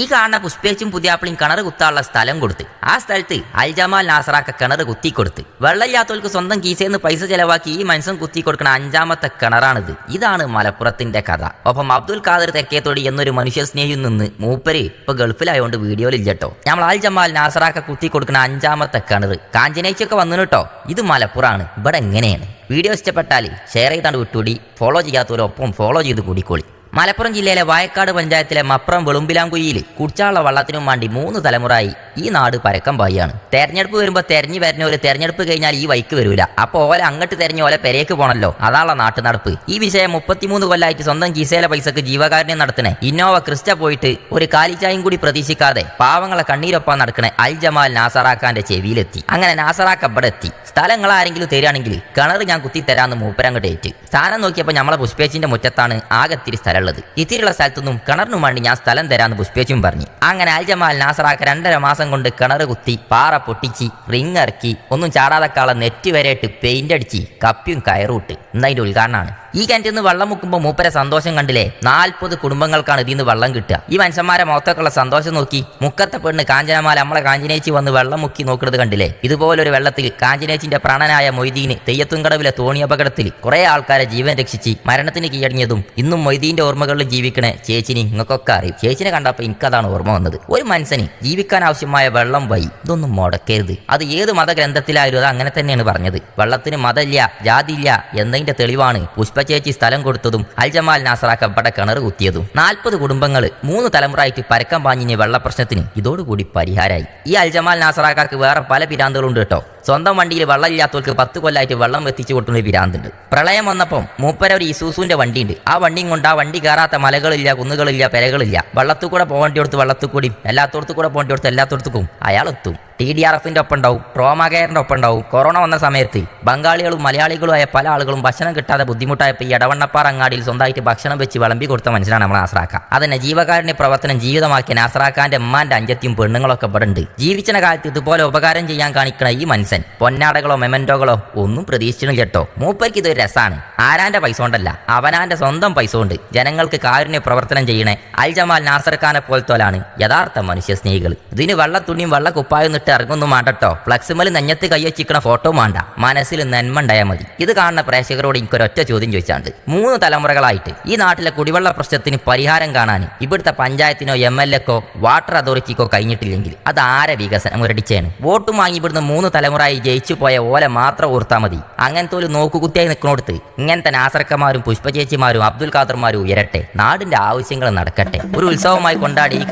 ഈ കാണുന്ന പുഷ്പേച്ചും പുതിയാപ്പിളിയും കിണർ കുത്താനുള്ള സ്ഥലം കൊടുത്ത്. ആ സ്ഥലത്ത് അൽജമാൽ നാസറാക്ക കിണർ കുത്തി കൊടുത്ത് വെള്ളമില്ലാത്തവർക്ക് സ്വന്തം കീസേന്ന് പൈസ ചെലവാക്കി ഈ മനുഷ്യൻ കുത്തി കൊടുക്കുന്ന അഞ്ചാമത്തെ കിണറാണിത്. ഇതാണ് മലപ്പുറത്തിന്റെ കഥ. ഒപ്പം അബ്ദുൽ ഖാദർ തെക്കേത്തോടി എന്നൊരു മനുഷ്യ സ്നേഹിയിൽ നിന്ന് മൂപ്പര് ഇപ്പൊ ഗൾഫിലായോണ്ട് വീഡിയോയിലില്ല കേട്ടോ നമ്മൾ അൽജമാൽ നാസറാക്ക കുത്തി കൊടുക്കുന്ന അഞ്ചാമത്തെ കിണർ. കാഞ്ചനേച്ചൊക്കെ വന്നു കേട്ടോ ഇത് മലപ്പുറാണ്. ഇവിടെ എങ്ങനെയാണ്? വീഡിയോ ഇഷ്ടപ്പെട്ടാൽ ഷെയർ ചെയ്താണ്ട് വിട്ടുകൂടി. ഫോളോ ചെയ്യാത്തവരൊപ്പം ഫോളോ ചെയ്ത് കൂടിക്കോളി. മലപ്പുറം ജില്ലയിലെ വായക്കാട് പഞ്ചായത്തിലെ മപ്പുറം വെളുമ്പിലാംകുഴിയിൽ കുടിച്ചാളുള്ള വള്ളത്തിനും വേണ്ടി മൂന്ന് തലമുറയായി ഈ നാട് പരക്കം പായാണ് തെരഞ്ഞെടുപ്പ് വരുമ്പോൾ തെരഞ്ഞു വരുന്ന ഒരു തെരഞ്ഞെടുപ്പ് കഴിഞ്ഞാൽ ഈ വൈക്ക് വരൂല. അപ്പൊ ഓല അങ്ങോട്ട് തെരഞ്ഞു ഓലെ പെരേക്ക് പോണല്ലോ. അതാണല്ലോ നാട്ടു നടപ്പ്. ഈ വിഷയം മുപ്പത്തിമൂന്ന് കൊല്ലായിട്ട് സ്വന്തം കീസേല പൈസക്ക് ജീവകാരുണ്യം നടത്തണേ. ഇന്നോവ ക്രിസ്റ്റ പോയിട്ട് ഒരു കാലിച്ചായും കൂടി പ്രതീക്ഷിക്കാതെ പാവങ്ങളെ കണ്ണീരൊപ്പം നടക്കണേ അൽ ജമാൽ നാസറാക്കാന്റെ ചെവിയിലെത്തി. അങ്ങനെ നാസറാക്ക അവിടെ എത്തി. സ്ഥലങ്ങൾ ആരെങ്കിലും തരികയാണെങ്കിൽ കിണർ ഞാൻ കുത്തി തരാമെന്ന് മൂപ്പരങ്ങോട്ട് ഏറ്റ് സ്ഥാനം നോക്കിയപ്പോൾ നമ്മളെ പുഷ്പേച്ചിന്റെ മുറ്റത്താണ് ആകെ ഇത്തിരി സ്ഥലമുള്ളത്. ഇത്തിരിയുള്ള സ്ഥലത്തുനിന്നും കിണറിനു വേണ്ടി ഞാൻ സ്ഥലം തരാമെന്ന് പുഷ്പേച്ചും പറഞ്ഞു. അങ്ങനെ അൽജമാൽ നാസറാക്ക രണ്ടര മാസം കൊണ്ട് കിണർ കുത്തി പാറ പൊട്ടിച്ച് റിങ് ഇറക്കി ഒന്നും ചാടാതെക്കാളെ നെറ്റ് വരെയിട്ട് പെയിന്റ് അടിച്ച് കപ്പിയും കയറൂട്ട് എന്നതിന്റെ ഉദ്ഘാടനമാണ്. ഈ കിണറ്റിൽ നിന്ന് വെള്ളം മുക്കുമ്പോൾ മൂപ്പരെ സന്തോഷം കണ്ടില്ലേ? നാൽപ്പത് കുടുംബങ്ങൾക്കാണ് ഇതിൽ നിന്ന് വെള്ളം കിട്ടുക. ഈ മനുഷ്യന്മാരെ മൊത്തക്കുള്ള സന്തോഷം നോക്കി മുക്കത്തെ പെണ്ണ് കാഞ്ചനമാല നമ്മളെ കാഞ്ചനേച്ചി വന്ന് വെള്ളം മുക്കി നോക്കുന്നത് കണ്ടില്ലേ? ഇതുപോലൊരു വെള്ളത്തിൽ കാഞ്ചനേച്ചിന്റെ പ്രാണനായ മൊയ്തീന് തെയ്യത്തുംകടവിലെ തോണി അപകടത്തിൽ കുറെ ആൾക്കാരെ ജീവൻ രക്ഷിച്ച് മരണത്തിന് കീഴടങ്ങിയതും ഇന്നും മൊയ്തീന്റെ ഓർമ്മകളിൽ ജീവിക്കണ ചേച്ചിനി നിങ്ങൾക്കൊക്കെ അറിയും. ചേച്ചിനെ കണ്ടപ്പോൾ എനിക്കതാണ് ഓർമ്മ വന്നത്. ഒരു മനുഷ്യന് ജീവിക്കാൻ ആവശ്യമായ വെള്ളം വൈ ഇതൊന്നും മുടക്കരുത്. അത് ഏത് മതഗ്രന്ഥത്തിലായാലും അത് അങ്ങനെ തന്നെയാണ് പറഞ്ഞത്. വെള്ളത്തിന് മതമില്ല ജാതിയില്ല എന്നതിന്റെ തെളിവാണ് പുഷ്പചേച്ചി സ്ഥലം കൊടുത്തതും അൽജമാൽ നാസറാക്ക ഇവിടെ കിണർ കുത്തിയതും. നാൽപ്പത് കുടുംബങ്ങൾ മൂന്ന് തലമുറയായിട്ട് പരക്കം പാഞ്ഞിഞ്ഞ വെള്ളപ്രശ്നത്തിന് ഇതോടുകൂടി പരിഹാരമായി ഈ അൽജമാൽ നാസറാക്കാർക്ക് വേറെ പല പിരാന്തുകളുണ്ട് കേട്ടോ. സ്വന്തം വണ്ടിയിൽ വെള്ളമില്ലാത്തവർക്ക് പത്ത് കൊല്ലായിട്ട് വെള്ളം എത്തിച്ചു കൊടുക്കുന്ന ഒരു പിരാന്തുണ്ട്. പ്രളയം വന്നപ്പം മൂപ്പര ഒരു ഇസൂസുവിന്റെ വണ്ടിയുണ്ട്. ആ വണ്ടിയും കൊണ്ട് ആ വണ്ടി കയറാത്ത മലകളില്ല കുന്നുകളില്ല പെരകളില്ല. വെള്ളത്തിൽ കൂടെ പോകേണ്ടി കൊടുത്ത് വെള്ളത്തിൽ കൂടി എല്ലാത്തോടത്തു കൂടെ പോകേണ്ടി കൊടുത്ത് എല്ലാത്തോടത്തുക്കും അയാൾ എത്തും. ടി ഡി ആർ എഫിന്റെ ഒപ്പം ഉണ്ടാവും ട്രോമ കെയറിന്റെ ഒപ്പം ഉണ്ടാവും കൊറോണ വന്ന സമയത്ത് ബംഗാളികളും മലയാളികളുമായ പല ആളുകളും ഭക്ഷണം കിട്ടാതെ ബുദ്ധിമുട്ടായപ്പോൾ ഈ ഇടവണ്ണപ്പാറ അങ്ങാടിയിൽ സ്വന്തമായിട്ട് ഭക്ഷണം വെച്ച് വിളമ്പി കൊടുത്ത മനുഷ്യനാണ് നമ്മൾ ആസ്രാക്ക അതന്നെ ജീവകാരുണ്യ പ്രവർത്തനം ജീവിതമാക്കിയ നാസ്രാക്കാന്റെ അമ്മാന്റെ അഞ്ചത്തിയും പെണ്ണുങ്ങളൊക്കെ ഇവിടെ ഉണ്ട്. ജീവിച്ച കാലത്ത് ഇതുപോലെ ഉപകാരം ചെയ്യാൻ കാണിക്കണ ഈ മനുഷ്യൻ പൊന്നാടകളോ മെമന്റോകളോ ഒന്നും പ്രതീക്ഷിച്ചില്ല കേട്ടോ. മൂപ്പർക്ക് ഇതൊരു രസമാണ് ആരാന്റെ പൈസ കൊണ്ടല്ല അവനാന്റെ സ്വന്തം പൈസ കൊണ്ട് ജനങ്ങൾക്ക് കാരുണ്യ പ്രവർത്തനം ചെയ്യണേ അൽ ജമാൽ നാസർ ഖാനെ പോലത്തോലാണ് യഥാർത്ഥ മനുഷ്യ സ്നേഹികൾ. ഇതിന് വെള്ളത്തുണിയും വെള്ള കുപ്പായും ഇട്ട് ഇറങ്ങൊന്നും വേണ്ടട്ടോ ഫ്ലക്സുമൽ നെഞ്ഞത്ത് കൈവച്ചിക്കണ ഫോട്ടോ വേണ്ട മനസ്സിൽ നന്മ ഉണ്ടായാൽ മതി. ഇത് കാണുന്ന പ്രേക്ഷകരോട് എനിക്കൊരൊറ്റ ചോദ്യം ചോദിച്ചാണ്ട്. മൂന്ന് തലമുറകളായിട്ട് ഈ നാട്ടിലെ കുടിവെള്ള പ്രശ്നത്തിന് പരിഹാരം കാണാൻ ഇവിടുത്തെ പഞ്ചായത്തിനോ എം എൽ എക്കോ വാട്ടർ അതോറിറ്റിക്കോ കഴിഞ്ഞിട്ടില്ലെങ്കിൽ അത് ആരെ വികസനം മുരടിച്ചാണ് വോട്ടും വാങ്ങി ഇവിടുന്ന് മൂന്ന് തലമുറയായി ജയിച്ചു പോയ ഓല മാത്രം ഓർത്താൽ മതി. അങ്ങനത്തെ ഒരു നോക്കുകുത്തിയായി നിൽക്കണോടത്ത് ഇങ്ങനത്തെ നാസർക്കമാരും പുഷ്പചേച്ചിമാരും അബ്ദുൽ ഖാദർമാരും ഉയരട്ടെ. നാടിന്റെ ആവശ്യങ്ങൾ നടക്കട്ടെ. ഒരു ഉത്സവമായി കൊണ്ടാടി ഈ